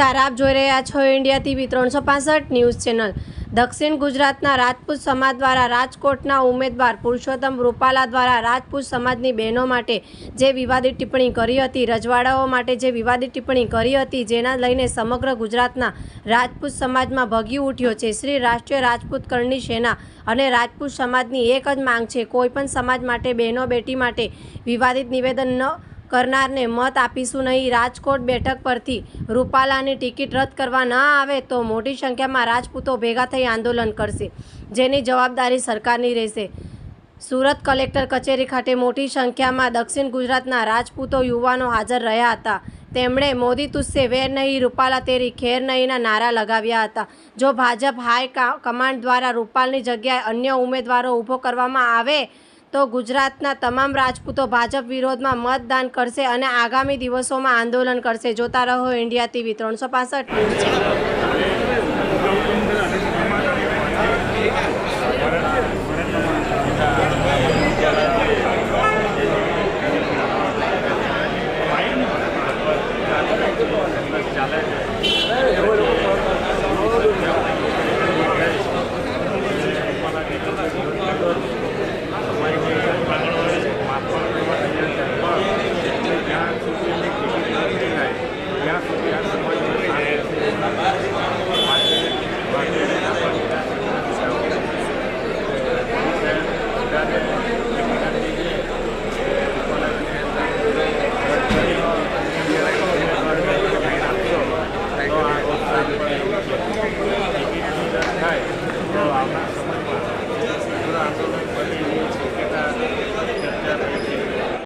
નમસ્કાર, આપ જોઈ રહ્યા છો ઇન્ડિયા ટીવી ત્રણસો પાસઠ ન્યૂઝ ચેનલ. દક્ષિણ ગુજરાતના રાજપૂત સમાજ દ્વારા રાજકોટના ઉમેદવાર પુરુષોત્તમ રૂપાલા દ્વારા રાજપૂત સમાજની બહેનો માટે જે વિવાદિત ટિપ્પણી કરી હતી, રજવાડાઓ માટે જે વિવાદિત ટિપ્પણી કરી હતી, જેના લઈને સમગ્ર ગુજરાતના રાજપૂત સમાજમાં ભગી ઉઠ્યો છે. શ્રી રાષ્ટ્રીય રાજપૂત કરણી સેના અને રાજપૂત સમાજની એક જ માંગ છે કોઈપણ સમાજ માટે, બહેનો બેટી માટે વિવાદિત નિવેદન ન કરનારને મત આપીશું નહીં. રાજકોટ બેઠક પરથી રૂપાલાની ટિકિટ રદ કરવા ન આવે તો મોટી સંખ્યામાં રાજપૂતો ભેગા થઈ આંદોલન કરશે. જેની જવાબદારી સરકારની રહેશે. સુરત કલેક્ટર કચેરી ખાતે મોટી સંખ્યામાં દક્ષિણ ગુજરાતના રાજપૂતો યુવાનો હાજર રહ્યા હતા. તેમણે મોદી તુસ્સે વેર નહીં, રૂપાલા તેરી ખેર નહીંના નારા લગાવ્યા હતા. જો ભાજપ હાઈ કમાન્ડ દ્વારા રૂપાલની જગ્યાએ અન્ય ઉમેદવારો ઊભો કરવામાં આવે તો ગુજરાતના તમામ રાજપૂતો ભાજપ વિરોધમાં મતદાન કરશે અને આગામી દિવસોમાં આંદોલન કરશે. જોતા રહો ઇન્ડિયા ટીવી ત્રણસો પાસઠ.